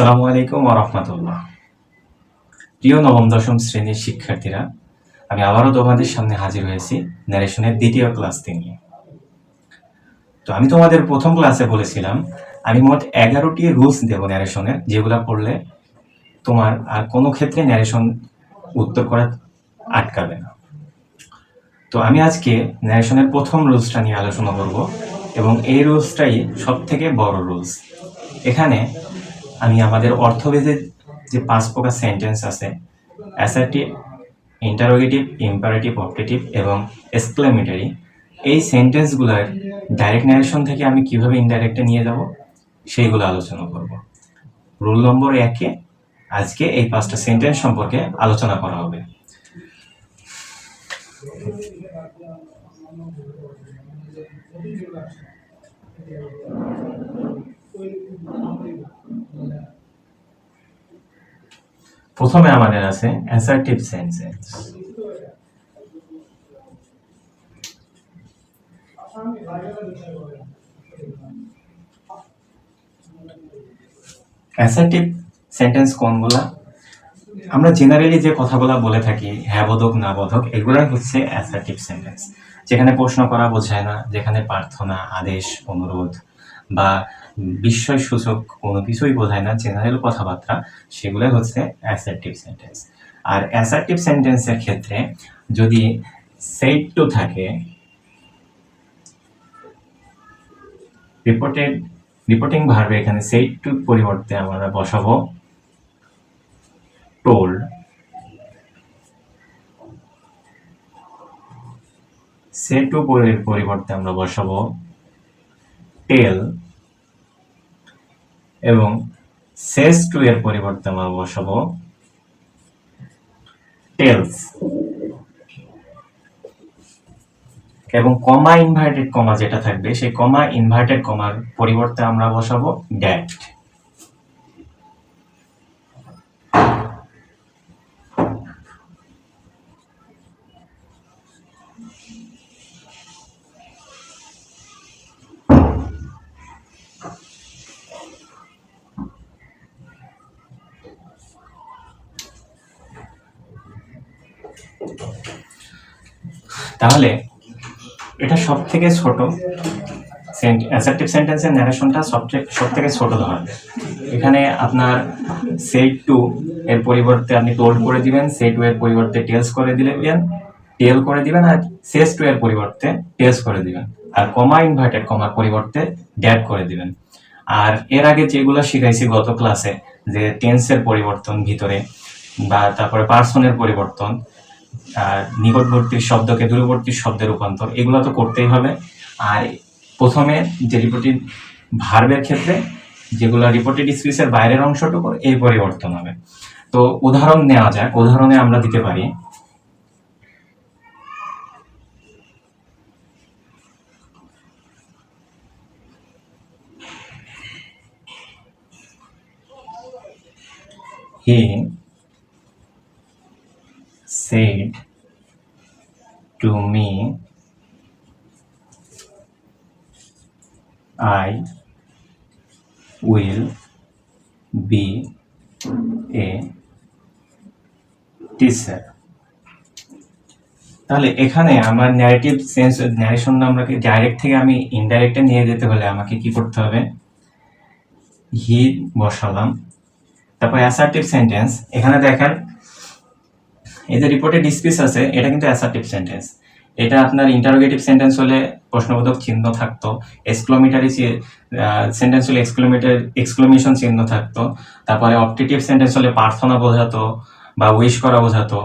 আসসালামু আলাইকুম রহমতুল্লাহ। প্রিয় নবম, দশম শ্রেণির শিক্ষার্থীরা, আমি আবারও তোমাদের সামনে হাজির হয়েছি ন্যারেশনের দ্বিতীয় ক্লাসটি নিয়ে। তো আমি তোমাদের প্রথম ক্লাসে বলেছিলাম, আমি মোট এগারোটি রুলস দেব ন্যারেশনের যেগুলো পড়লে তোমার আর কোনো ক্ষেত্রে ন্যারেশন উত্তর করা আটকাবে না। তো আমি আজকে ন্যারেশনের প্রথম রুলসটা নিয়ে আলোচনা করব এবং এই রুলসটাই সব থেকে বড় রুলস এখানে আমি আমাদের অর্থবেদের যে পাঁচ প্রকার সেন্টেন্স আছে অ্যাসার্টিভ ইন্টারোগেটিভ ইম্পারেটিভ অপটেটিভ এবং এক্সক্লেমেটারি এই সেন্টেন্সগুলোর ডাইরেক্ট ন্যারেশন থেকে আমি কীভাবে ইনডাইরেক্টে নিয়ে যাব, সেইগুলো আলোচনা করব। রুল নম্বর একে আজকে এই পাঁচটা সেন্টেন্স সম্পর্কে আলোচনা করা হবে। প্রথমে আমাদের আছে অ্যাসার্টিভ সেন্টেন্স অ্যাসার্টিভ সেন্টেন্স কোনগুলা? আমরা জেনারেলি যে কথাগুলো বলে থাকি হ্যাঁ বোধক, না বোধক এগুলাই হচ্ছে অ্যাসার্টিভ সেন্টেন্স যেখানে প্রশ্ন করা বোঝায় না, যেখানে প্রার্থনা, আদেশ, অনুরোধ বা বিস্ময় সূচক কোনো কিছুই বোঝায় না জেনারেল কথাবার্তা, সেগুলোই হচ্ছে অ্যাসার্টিভ সেন্টেন্স আর অ্যাসার্টিভ সেন্টেন্সের ক্ষেত্রে যদি সেট টু থাকে রিপোর্টেড রিপোর্টিং ভার্বে এখানে সেট টু পরিবর্তে আমরা বসাবো টোল্ড সেট টু পরিবর্তে আমরা বসাবো টেল এবং সেস টু এর পরিবর্তে আমরা বসাবো টেলস এবং কমা ইনভার্টেড কমা যেটা থাকবে, সেই কমা ইনভার্টেড কমার পরিবর্তে আমরা বসাবো ড্যাট তাহলে এটা সব থেকে ছোট অ্যাসেপ্টিভ সেন্টেন্সের ন্যারেশনটা সবচেয়ে সব থেকে ছোট ধরনের। এখানে আপনার সেট টু এর পরিবর্তে আপনি টোল্ড করে দিবেন সে টু এর পরিবর্তে টেলস করে দিলেন টেল করে দিবেন আর সেস টু এর পরিবর্তে টেলস করে দিবেন। আর কমা ইনভার্টেড কমার পরিবর্তে ড্যাড করে দিবেন। আর এর আগে যেগুলো শিখাইছি গত ক্লাসে যে টেন্সের পরিবর্তন ভিতরে বা তারপরে পার্সনের পরিবর্তন নিকটবর্তী শব্দকে দূরবর্তী শব্দে রূপান্তর, এগুলো তো করতেই হবে। আর প্রথমে যে রিপোর্টেড ভার্বের ক্ষেত্রে যেগুলো রিপোর্টেড স্পিচের বাইরের অংশটুকু এই পরিবর্তন হবে। তো উদাহরণ নেওয়া যাক, উদাহরণে আমরা দিতে পারি। he said to me, I will be a teacher. তাহলে এখানে আমার ন্যারেটিভ সেন্স ন্যারেশন আমাকে ডাইরেক্ট থেকে আমি ইনডাইরেক্টে নিয়ে যেতে হলে আমাকে কি করতে হবে হি বসালাম তারপর অ্যাসার্টিভ সেন্টেন্স এখানে দেখেন এই যে রিপোর্টেড স্পিচ আছে, এটা কিন্তু অ্যাসার্টিভ সেন্টেন্স এটা আপনার ইন্টারোগেটিভ সেন্টেন্স হলে প্রশ্নবোধক চিহ্ন থাকতো এক্সক্লোমিটারি সেন্টেন্স হলে এক্সক্লোমেটার এক্সক্লোমেশন চিহ্ন থাকতো, তারপরে অপটেটিভ সেন্টেন্স হলে প্রার্থনা বোঝাতো বা উইশ করা বোঝাতো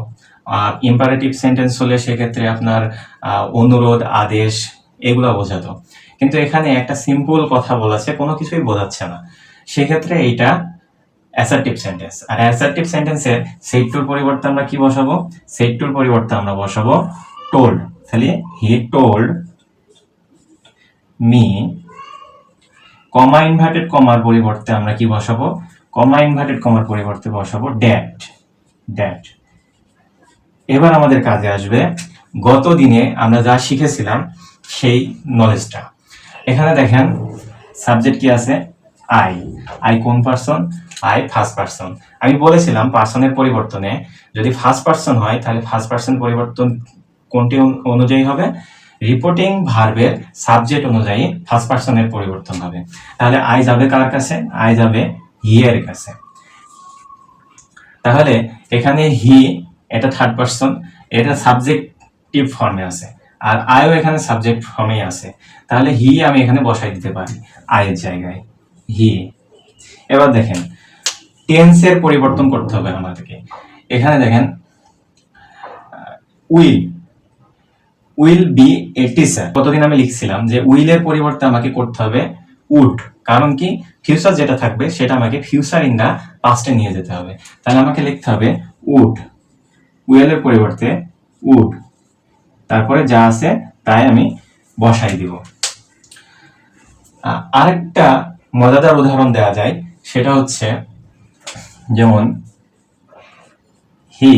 ইম্পারেটিভ সেন্টেন্স হলে সেক্ষেত্রে আপনার অনুরোধ, আদেশ এগুলো বোঝাতো। কিন্তু এখানে একটা সিম্পল কথা বলেছে, কোনো কিছুই বোঝাচ্ছে না। সেক্ষেত্রে এইটা অ্যাসার্টিভ সেন্টেন্স আর অ্যাসার্টিভ সেন্টেন্সের সেট টুর পরিবর্তে আমরা কি বসাবো? সেট টুর পরিবর্তে আমরা বসাবো টোল্ড তাহলে he told me comma inverted কমার পরিবর্তে আমরা কি বসাবো? কমা ইনভার্টেড কমার পরিবর্তে বসাবো ড্যাট ড্যাট এবার আমাদের কাজে আসবে গত দিনে আমরা যা শিখেছিলাম সেই নলেজটা এখানে দেখেন সাবজেক্ট কি আছে? আই আই কোন পার্সন আই ফার্স্ট পার্সন আমি বলেছিলাম পার্সনের পরিবর্তনে, যদি ফার্স্ট পার্সন হয়, তাহলে ফার্স্ট পার্সন পরিবর্তন কোনটি অনু- অনুযায়ী হবে? রিপোর্টিং ভার্বের সাবজেক্ট অনুযায়ী ফার্স্ট পার্সনের পরিবর্তন হবে। তাহলে আই যাবে কার কাছে? আই যাবে হি এর কাছে। তাহলে এখানে হি এটা থার্ড পার্সন এটা সাবজেক্টিভ ফর্মে আছে। আর আইও এখানে সাবজেক্ট ফর্মেই আছে। তাহলে হি আমি এখানে বসাই দিতে পারি আয়ের জায়গায়। হি এবার দেখেন টেন্সের পরিবর্তন করতে হবে আমাদেরকে। এখানে দেখেন will will be a teacher কতদিন আমি লিখছিলাম যে উইলের পরিবর্তে আমাকে করতে হবে উড কারণ কি? ফিউচার যেটা থাকবে, সেটা আমাকে ফিউচার ইন দা পাস্টে নিয়ে যেতে হবে। তাহলে আমাকে লিখতে হবে উড উইলের পরিবর্তে উড তারপরে যা আছে, তাই আমি বসাই দিব। আরেকটা মজাদার উদাহরণ দেওয়া যায়, সেটা হচ্ছে যেমন হি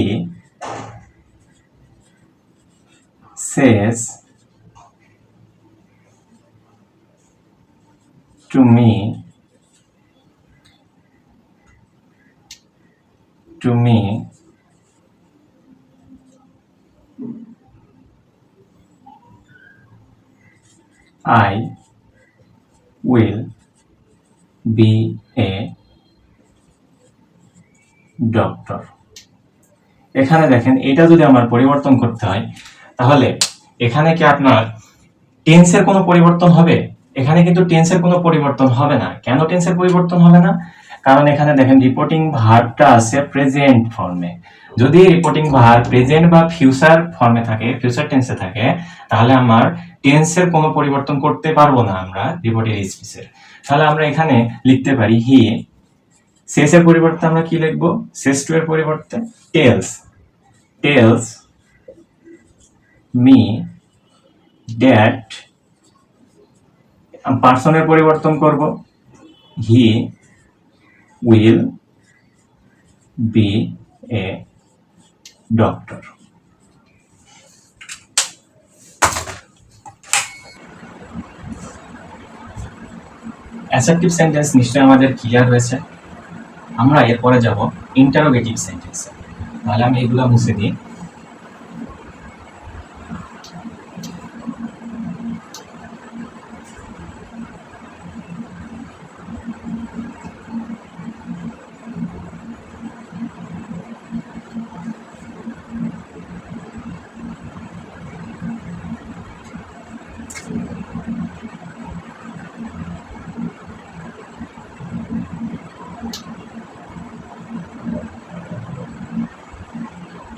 says to me to me I will be a doctor এখানে দেখেন, এটা যদি আমার পরিবর্তন করতে হয়, তাহলে এখানে কি আপনার টেন্সের কোনো পরিবর্তন হবে? এখানে কিন্তু টেন্সের কোনো পরিবর্তন হবে না। কেন টেন্সের পরিবর্তন হবে না? কারণ এখানে দেখেন রিপোর্টিং ভার্বটা আছে প্রেজেন্ট ফর্মে যদি রিপোর্টিং ভার্ব প্রেজেন্ট বা ফিউচার ফর্মে থাকে ফিউচার টেন্সে থাকে, তাহলে আমার টেন্সের কোনো পরিবর্তন করতে পারব না আমরা রিপোর্টিং স্পিচের তাহলে আমরা এখানে লিখতে পারি হি শেষের পরিবর্তে আমরা কি লিখব? শেষ টু এর পরিবর্তে টেলস টেলস মি ড্যাট পার্সনের পরিবর্তন করব। He will be a doctor assertive sentence নিশ্চয়ই আমাদের ক্লিয়ার হয়েছে। আমরা এরপরে যাব ইন্টারোগেটিভ সেন্টেন্স তাহলে আমি এগুলো মুছে দিই।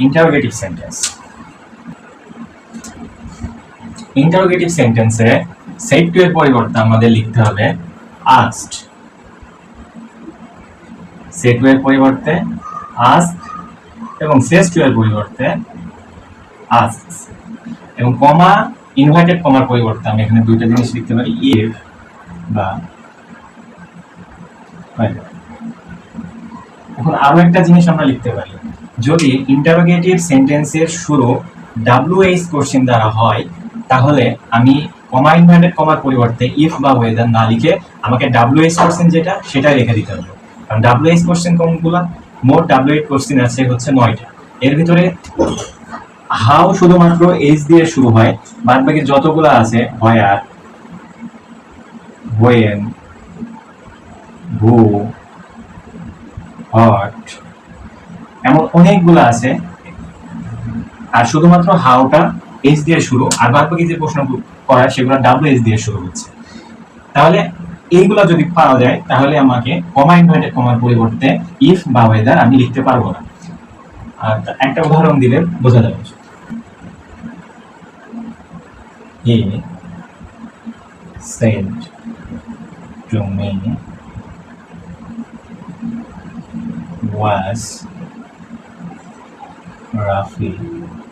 ইন্টারোগেটিভ সেন্টেন্স ইন্টারোগেটিভ সেন্টেন্সে সেট টু এর পরিবর্তে আমাদের লিখতে হবে আস্ট সেট টু এর পরিবর্তে আস্ক এবং শেষ টু এর পরিবর্তে আস্ক এবং কমা ইনভার্টেড কমার পরিবর্তে আমি এখানে দুইটা জিনিস লিখতে পারি ইফ বা। এখন আরও একটা জিনিস আমরা লিখতে পারি। যদি ইন্টারোগেটিভ সেন্টেন্সের শুরু ডাব্লিউএইচ কোশ্চেন দ্বারা হয়, তাহলে আমি কমা ইনভার্টেড কমার পরিবর্তে ইফ বা ওয়েদার না লিখে আমাকে ডাব্লিউএইচ কোশ্চেন যেটা, সেটাই রেখে দিতে হবে। কারণ ডাব্লিউএইচ কোশ্চেন কোনগুলো? মোট ডাব্লিউএইচ কোশ্চেন আছে হচ্ছে নয়টা। এর ভিতরে হাউ শুধুমাত্র এইচ দিয়ে শুরু হয় বাদ বাকি যতগুলো আছে হোয়ার হোয়েন হু হট এমন অনেকগুলো আছে। আর শুধুমাত্র হাওটা এইচ দিয়ে শুরু, আর বাকি যে প্রশ্ন করা সেগুলো ডাব্লিউ এইচ দিয়ে শুরু হচ্ছে। তাহলে এইগুলো যদি পাওয়া যায়, তাহলে আমাকে কমা ইনভার্টেড কমার পরিবর্তে ইফ বা ওয়েদার আমি লিখতে পারব না। আর একটা উদাহরণ দিলে বোঝা যাবে। He said to me was geography